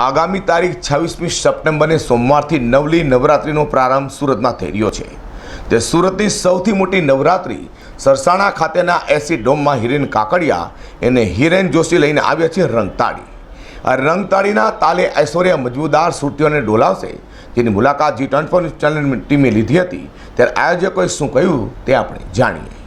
આગામી તારીખ છવ્વીસમી સપ્ટેમ્બરને સોમવારથી નવલી નવરાત્રિનો પ્રારંભ સુરતમાં થઈ રહ્યો છે. તે સુરતની સૌથી મોટી નવરાત્રિ સરસાણા ખાતેના એસી ડોમમાં હિરેન કાકડિયા એને હિરેન જોશી લઈને આવ્યા છે રંગતાળી. આ રંગતાળીના તાલે ઐશ્વર્યા મજબૂદાર સુરતીઓને ડોલાવશે. જેની મુલાકાત જી ટ્વેન્ટી ટીમે લીધી હતી. ત્યારે આયોજકોએ શું કહ્યું તે આપણે જાણીએ.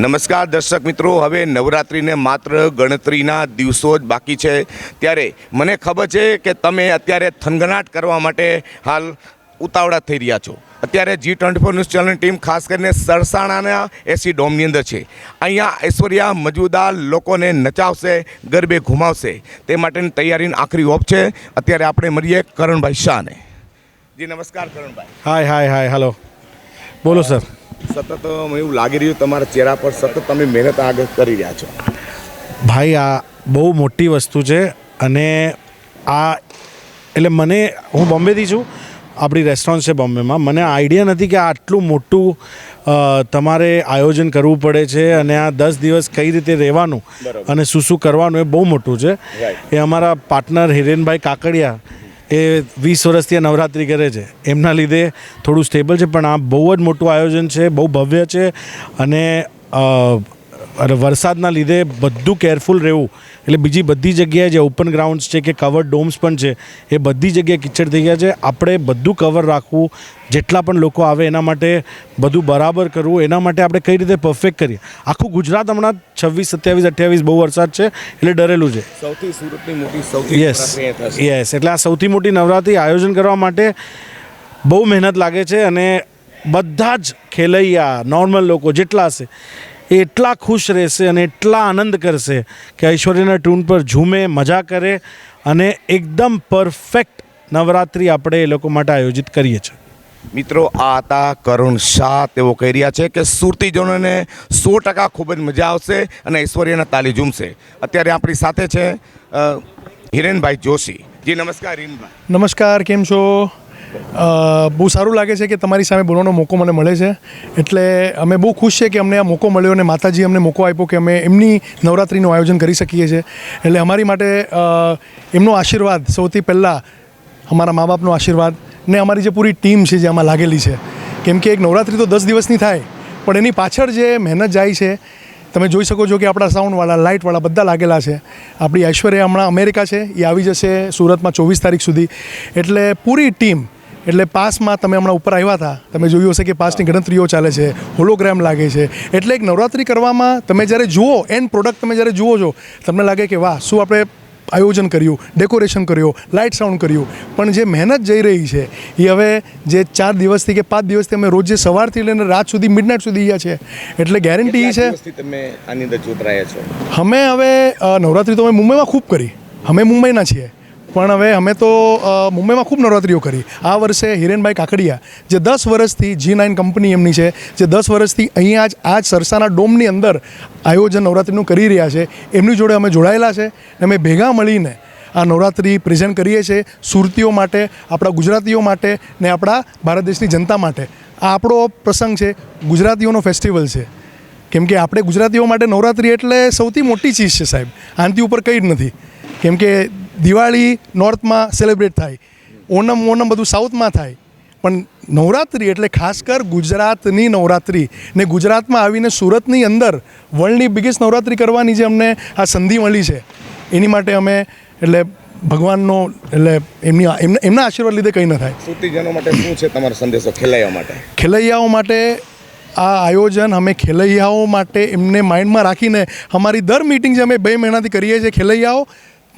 નમસ્કાર દર્શક મિત્રો હવે નવરાત્રિને માત્ર ગણતરીના દિવસો જ બાકી છે. ત્યારે મને ખબર છે કે તમે અત્યારે થનગનાટ કરવા માટે હાલ ઉતાવળા થઈ રહ્યા છો. અત્યારે જી ટ્વેન્ટી ફોર ન્યૂઝ ચેનલની ટીમ ખાસ કરીને સરસાણાના એસી ડોમની અંદર છે. અહીંયા ઐશ્વર્યા મજબૂદાર લોકોને નચાવશે ગરબે ઘુમાવશે. તે માટેની તૈયારીની આખરી ઓપ છે. અત્યારે આપણે મળીએ કરણભાઈ શાહને. જી નમસ્કાર Karanbhai. Hi hi hi hello. બોલો સર. સતત મને એવું લાગી રહ્યું તમારા ચહેરા પર સતત તમે મહેનત આગળ કરી રહ્યા છો. ભાઈ આ બહુ મોટી વસ્તુ છે અને આ એટલે મને હું બોમ્બેથી છું આપણી રેસ્ટોરન્ટ છે બોમ્બેમાં. મને આઈડિયા નથી કે આટલું મોટું તમારે આયોજન કરવું પડે છે અને આ દસ દિવસ કઈ રીતે રહેવાનું અને શું શું કરવાનું એ બહુ મોટું છે. એ અમારા પાર્ટનર હિરેનભાઈ કાકડિયા એ વીસ વર્ષથી આ નવરાત્રિ કરે છે. એમના લીધે થોડું સ્ટેબલ છે, પણ આ બહુ જ મોટું આયોજન છે, બહુ ભવ્ય છે અને વરસાદના લીધે બધું કેરફુલ રહેવું. એટલે બીજી બધી જગ્યાએ જે ઓપન ગ્રાઉન્ડ્સ છે કે કવર ડોમ્સ પણ છે એ બધી જગ્યાએ કિચડ થઈ ગયા છે. આપણે બધું કવર રાખવું જેટલા પણ લોકો આવે એના માટે બધું બરાબર કરવું એના માટે આપણે કઈ રીતે પરફેક્ટ કરીએ? આખું ગુજરાત હમણાં છવ્વીસ સત્યાવીસ અઠ્યાવીસ બહુ વરસાદ છે એટલે ડરેલું છે. સૌથી સુરતની મોટી સૌથી યસ. યસ એટલે આ સૌથી મોટી નવરાત્રિ આયોજન કરવા માટે બહુ મહેનત લાગે છે અને બધા જ ખેલૈયા નોર્મલ લોકો જેટલા હશે એ એટલા ખુશ રહેશે અને એટલા આનંદ કરશે કે ઐશ્વર્યના ટ્યુન પર ઝૂમે મજા કરે અને એકદમ પરફેક્ટ નવરાત્રિ આપણે એ લોકો માટે આયોજિત કરીએ છીએ. મિત્રો આ હતા કરુણ શાહ. તેઓ કહી રહ્યા છે કે સુરતીજનોને સો ટકા ખૂબ જ મજા આવશે અને ઐશ્વર્યના તાલી ઝૂમશે. અત્યારે આપણી સાથે છે હિરેનભાઈ જોશી. જી નમસ્કાર હિરેનભાઈ. નમસ્કાર કેમ છો? બહુ સારું લાગે છે કે તમારી સામે બોલવાનો મોકો મને મળે છે. એટલે અમે બહુ ખુશ છે કે અમને આ મોકો મળ્યો અને માતાજી અમને મોકો આપ્યો કે અમે એમની નવરાત્રિનું આયોજન કરી શકીએ છીએ. એટલે અમારી માટે એમનો આશીર્વાદ સૌથી પહેલાં અમારા મા બાપનો આશીર્વાદ ને અમારી જે પૂરી ટીમ છે જે આમાં લાગેલી છે. કેમ કે એક નવરાત્રિ તો દસ દિવસની થાય, પણ એની પાછળ જે મહેનત જાય છે, તમે જોઈ શકો છો કે આપણા સાઉન્ડવાળા, લાઇટવાળા બધા લાગેલા છે. આપણી ઐશ્વર્યા હમણાં અમેરિકા છે, એ આવી જશે સુરતમાં ચોવીસ તારીખ સુધી. એટલે પૂરી ટીમ એટલે પાસમાં તમે હમણાં ઉપર આવ્યા હતા તમે જોયું હશે કે પાસની ગણતરીઓ ચાલે છે હોલોગ્રામ લાગે છે. એટલે એક નવરાત્રિ કરવામાં તમે જ્યારે જુઓ એન્ડ પ્રોડક્ટ તમે જ્યારે જુઓ છો તમને લાગે કે વાહ શું આપણે આયોજન કર્યું ડેકોરેશન કર્યું લાઇટ સાઉન્ડ કર્યું. પણ જે મહેનત જઈ રહી છે એ હવે જે ચાર દિવસથી કે પાંચ દિવસથી અમે રોજ જે સવારથી લઈને રાત સુધી મિડનાઇટ સુધી ગયા છે. એટલે ગેરંટી એ છે તમે આની અંદર જોતરાયા છો? અમે હવે નવરાત્રિ તો અમે મુંબઈમાં ખૂબ કરી. અમે મુંબઈના છીએ. પણ હવે અમે તો મુંબઈમાં ખૂબ નવરાત્રિઓ કરી. આ વર્ષે હિરેનભાઈ કાકડિયા, જે દસ વર્ષથી જી નાઇન કંપની એમની છે, જે દસ વર્ષથી અહીંયા જ, આ જ સરસાના ડોમની અંદર આયોજન નવરાત્રિનું કરી રહ્યા છે, એમની જોડે અમે જોડાયેલા છે અને અમે ભેગા મળીને આ નવરાત્રિ પ્રેઝન્ટ કરીએ છીએ સુરતીઓ માટે, આપણા ગુજરાતીઓ માટે ને આપણા ભારત દેશની જનતા માટે. આ આપણો પ્રસંગ છે, ગુજરાતીઓનો ફેસ્ટિવલ છે. કેમ કે આપણે ગુજરાતીઓ માટે નવરાત્રિ એટલે સૌથી મોટી ચીજ છે સાહેબ. આનાથી ઉપર કંઈ જ નથી. કેમ કે દિવાળી નોર્થમાં સેલિબ્રેટ થાય. ઓનમ ઓનમ બધું સાઉથમાં થાય. પણ નવરાત્રિ એટલે ખાસ કર ગુજરાતની નવરાત્રિ. ને ગુજરાતમાં આવીને સુરતની અંદર વર્લ્ડની બિગેસ્ટ નવરાત્રિ કરવાની જે અમને આ સંધિ મળી છે એની માટે અમે એટલે ભગવાનનો એટલે એમની એમના એમના આશીર્વાદ લીધે કંઈ ન થાય. સુતીજનો માટે શું છે તમારો સંદેશો ખેલાઈવા માટે? ખેલૈયાઓ માટે આ આયોજન અમે ખેલૈયાઓ માટે એમને માઇન્ડમાં રાખીને અમારી દર મિટિંગ જે અમે બે મહિનાથી કરીએ છીએ ખેલૈયાઓ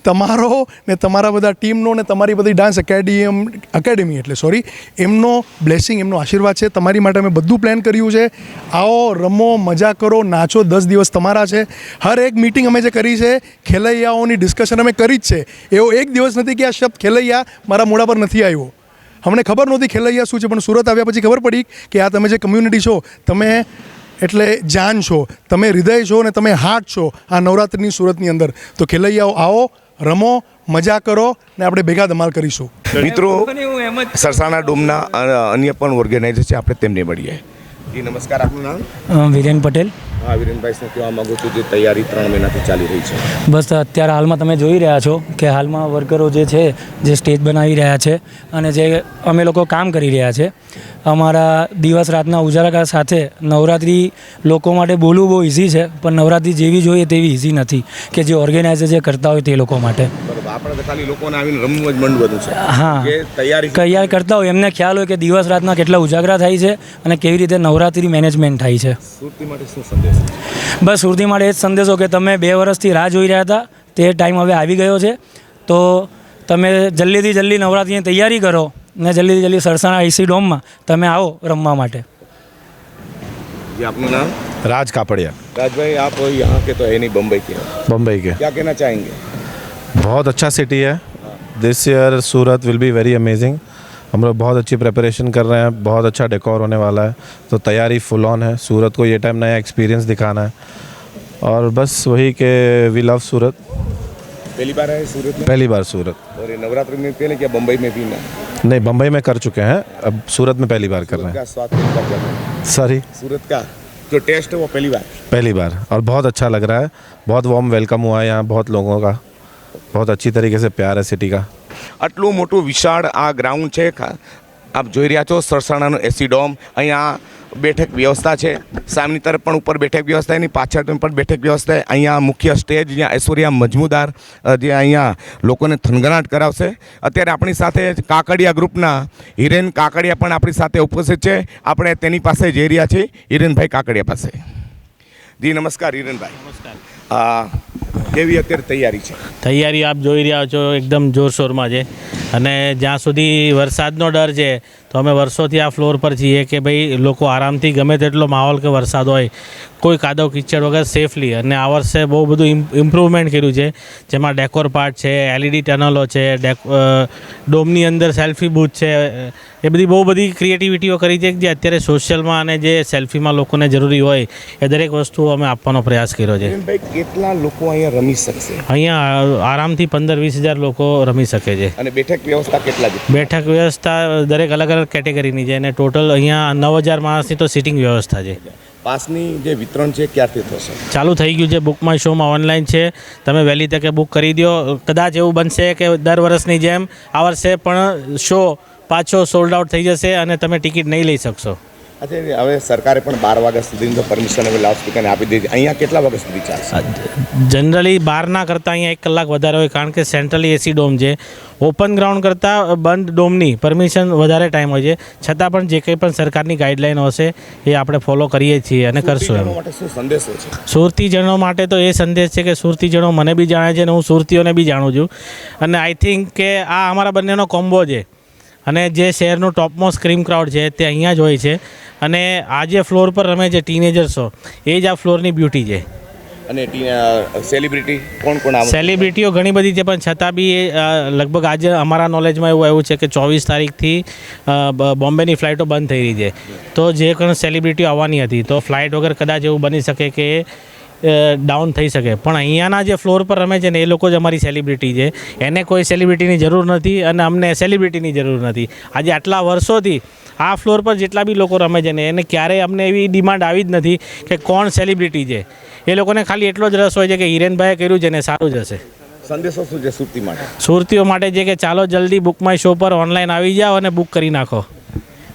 તમારો ને તમારા બધા ટીમનો ને તમારી બધી ડાન્સ એકેડેમ એકેડેમી એટલે સોરી એમનો બ્લેસિંગ, એમનો આશીર્વાદ છે. તમારી માટે અમે બધું પ્લાન કર્યું છે. આવો, રમો, મજા કરો, નાચો, દસ દિવસ તમારા છે. હર એક મિટિંગ અમે જે કરી છે, ખેલૈયાઓની ડિસ્કશન અમે કરી જ છે. એવો એક દિવસ નથી કે આ શબ્દ ખેલૈયા મારા મોઢા પર નથી આવ્યો. અમને ખબર નહોતી ખેલૈયા શું છે, પણ સુરત આવ્યા પછી ખબર પડી કે આ તમે જે કમ્યુનિટી છો, તમે એટલે જાન છો. તમે હૃદય છો ને તમે હાર્ટ છો આ નવરાત્રિની સુરતની અંદર. તો ખેલૈયાઓ, આવો રમો મજા કરો ને આપણે ભેગા ધમાલ કરીશું. મિત્રો સરસાણા ડોમના અન્ય પણ ઓર્ગેનાઇઝર છે આપણે તેમને મળીએ. નમસ્કાર. આપનું નામ? વિરેન પટેલ. હા વિરેનભાઈ કહેવા માંગુ છું? જે તૈયારી ત્રણ મહિનાથી ચાલી રહી છે. બસ અત્યારે હાલમાં તમે જોઈ રહ્યા છો કે હાલમાં વર્કરો જે છે જે સ્ટેજ બનાવી રહ્યા છે અને જે અમે લોકો કામ કરી રહ્યા છે. અમારા દિવસ રાતના ઉજારા સાથે નવરાત્રિ લોકો માટે બોલવું બહુ ઇઝી છે પણ નવરાત્રિ જેવી જોઈએ તેવી ઇઝી નથી કે જે ઓર્ગેનાઇઝર જે કરતા હોય તે લોકો માટે. આપણે તો ખાલી લોકોને આવીને રમવું જ મંડવાનું છે. હા. તૈયારી તૈયાર કરતા હોય એમને ખ્યાલ હોય કે દિવસ રાતના કેટલા ઉજાગરા થાય છે અને કેવી રીતે નવરાત્રિ મેનેજમેન્ટ થાય છે. સુરતી માટે શું સંદેશ? બસ સુરતી માટે એ જ સંદેશો કે તમે બે વર્ષથી રાહ જોઈ રહ્યા હતા તે ટાઈમ હવે આવી ગયો છે તો તમે જલ્દીથી જલ્દી નવરાત્રિની તૈયારી કરો ને જલ્દીથી જલ્દી સરસાણા એસી ડોમમાં તમે આવો રમવા માટે जी आपका नाम राज कापड़िया राज भाई आप यहाँ के तो है नहीं बम्बई के हो। बम्बई के क्या कहना चाहेंगे बहुत अच्छा सिटी है this year Surat will be very amazing हम लोग बहुत अच्छी प्रिपरेशन कर रहे हैं बहुत अच्छा डेकोर होने वाला है। तो तैयारी फुल ऑन है। सूरत को ये टाइम नया एक्सपीरियंस दिखाना है। और बस वही के वी लव सूरत। पहली बार है सूरत में? पहली बार सूरत। और ये नवरात्रि में पहले क्या बम्बई में भी ना? नहीं बम्बई में कर चुके हैं। अब सूरत में पहली बार कर रहे हैं। स्वाद हैं। सॉरी सूरत का जो टेस्ट है वो पहली बार? पहली बार। और बहुत अच्छा लग रहा है। बहुत वार्म वेलकम हुआ है यहाँ बहुत लोगों का। बहुत अच्छी तरीके से प्यार है सिटी का। આટલું મોટું વિશાળ આ ગ્રાઉન્ડ છે આપ જોઈ રહ્યા છો, સરસાણાનું એસી ડોમ. અહીંયા બેઠક વ્યવસ્થા છે. સામેની તરફ પણ ઉપર બેઠક વ્યવસ્થા, એની પાછળ પણ બેઠક વ્યવસ્થા અહીંયા મુખ્ય સ્ટેજ, જ્યાં ઐશ્વર્યા મજમુદાર જે અહીંયા લોકોને થનગનાટ કરાવશે. અત્યારે આપણી સાથે કાકડિયા ગ્રુપના હિરેન કાકડિયા પણ આપણી સાથે ઉપસ્થિત છે. આપણે તેની પાસે જઈ રહ્યા છીએ. હિરેનભાઈ કાકડિયા પાસે. જી, નમસ્કાર, હિરેનભાઈ. નમસ્કાર. કેવી અત્યારે તૈયારી છે? તૈયારી આપ જોઈ રહ્યા છો એકદમ જોરશોરમાં છે. અને જ્યાં સુધી વરસાદનો ડર છે તો અમે વર્ષોથી આ ફ્લોર પર છીએ કે ભાઈ લોકો આરામથી ગમે તેટલો માહોલ કે વરસાદ હોય કોઈ કાદવ કિચડ વગર સેફલી અને આ વર્ષે બહુ બધું ઇમ્પ્રુવમેન્ટ કર્યું છે. જેમાં ડેકોર પાર્ટ છે એલઈડી ટનલો છે ડેક ડોમની અંદર સેલ્ફી બૂથ છે એ બધી બહુ બધી ક્રિએટિવિટીઓ કરી છે જે અત્યારે સોશિયલમાં અને જે સેલ્ફીમાં લોકોને જરૂરી હોય એ દરેક વસ્તુ અમે આપવાનો પ્રયાસ કર્યો છે. કેટલા લોકો અહીંયા રમી શકશે? અહીંયા આરામથી પંદર વીસ હજાર લોકો રમી શકે છે. અને બેઠક વ્યવસ્થા કેટલા છે? બેઠક વ્યવસ્થા દરેક અલગ અલગ કેટેગરીની છે અને ટોટલ અહીંયા નવ હજાર માણસની તો સિટિંગ વ્યવસ્થા છે. પાસની જે વિતરણ છે ક્યારથી થશે? ચાલુ થઈ ગયું છે બુક માય શોમાં ઓનલાઈન છે. તમે વહેલી તકે બુક કરી દો. કદાચ એવું બનશે કે દર વર્ષની જેમ આ વર્ષે પણ શો પાછો સોલ્ડ આઉટ થઈ જશે અને તમે ટિકિટ નહીં લઈ શકશો. અચ્છા હવે સરકારે પણ બાર વાગ્યા સુધીની તો પરમિશન હવે લાઉડસ્પીકરને આપી દીધી. અહીંયા કેટલા વાગ્યા સુધી ચાલશે જનરલી બારના કરતાં અહીંયા એક કલાક વધારે હોય કારણ કે સેન્ટ્રલી એસી ડોમ છે. ઓપન ગ્રાઉન્ડ કરતાં બંધ ડોમની પરમિશન વધારે ટાઈમ હોય છે. છતાં પણ જે કંઈ પણ સરકારની ગાઈડલાઈન હશે એ આપણે ફોલો કરીએ છીએ અને કરશું એમ. માટે શું સંદેશો છે? સુરતીજનો માટે તો એ સંદેશ છે કે સુરતીજનો મને બી જાણે છે અને હું સુરતીઓને બી જાણું છું. અને આઈ થિંક કે આ અમારા બંનેનો કોમ્બો છે. અને જે શહેરનું ટોપમોસ્ટ ક્રીમ ક્રાઉડ છે તે અહીંયા જ હોય છે. અને આ જે ફ્લોર પર રમે છે ટીનેજર્સો એ જ આ ફ્લોરની બ્યુટી છે. અને સેલિબ્રિટી કોણ કોણ સેલિબ્રિટીઓ ઘણી બધી છે પણ છતાં બી લગભગ આજે અમારા નોલેજમાં એવું આવ્યું છે કે ચોવીસ તારીખથી બોમ્બેની ફ્લાઇટો બંધ થઈ રહી છે. તો જે પણ સેલિબ્રિટીઓ આવવાની હતી તો ફ્લાઇટ વગર કદાચ એવું બની શકે કે ડાઉન થઈ શકે. પણ અહીંયાના જે ફ્લોર પર રમે છે ને એ લોકો જ અમારી સેલિબ્રિટી છે. એને કોઈ સેલિબ્રિટીની જરૂર નથી અને અમને સેલિબ્રિટીની જરૂર નથી. આજે આટલા વર્ષોથી આ ફ્લોર પર જેટલા બી લોકો રમે છે ને એને ક્યારેય અમને એવી ડિમાન્ડ આવી જ નથી કે કોણ સેલિબ્રિટી છે. એ લોકોને ખાલી એટલો જ રસ હોય છે કે હિરેનભાઈએ કર્યું છે ને સારું જ હશે. સંદેશો શું છે સુરતી માટે? સુરતીઓ માટે જે કે ચાલો જલ્દી બુક માય શો પર ઓનલાઈન આવી જાઓ અને બુક કરી નાખો.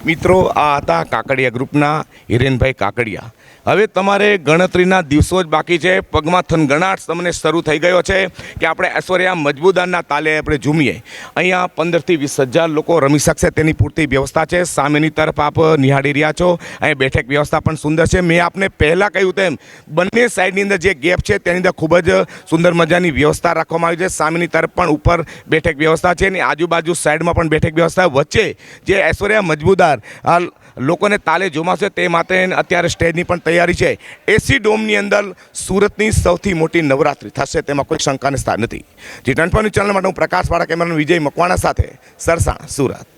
મિત્રો આ હતા કાકડિયા ગ્રુપના હિરેનભાઈ કાકડિયા. હવે તમારે ગણતરીના દિવસો જ બાકી છે. પગમાં થનગણાટ તમને શરૂ થઈ ગયો છે કે આપણે ઐશ્વર્યા મજબૂદારના તાલે આપણે ઝૂમીએ. અહીંયા પંદરથી વીસ હજાર લોકો રમી શકશે તેની પૂરતી વ્યવસ્થા છે. સામેની તરફ આપ નિહાળી રહ્યા છો. અહીં બેઠક વ્યવસ્થા પણ સુંદર છે. મેં આપને પહેલાં કહ્યું તેમ, બંને સાઈડની અંદર જે ગેપ છે તેની અંદર ખૂબ જ સુંદર મજાની વ્યવસ્થા રાખવામાં આવી છે. સામેની તરફ પણ ઉપર બેઠક વ્યવસ્થા છે અને આજુબાજુ સાઈડમાં પણ બેઠક વ્યવસ્થા. વચ્ચે જે ઐશ્વર્યા મજબૂદાર લોકોને તાલે જોમાશે તે માટે અત્યારે સ્ટેજની પણ તૈયારી છે. એસી ડોમની અંદર સુરતની સૌથી મોટી નવરાત્રિ થશે, તેમાં કોઈ શંકાને સ્થાન નથી. જી ટ્વેન્ટી ચેનલ માટે હું પ્રકાશ વાળા વિજય મકવાણા સાથે સરસાણ સુરત.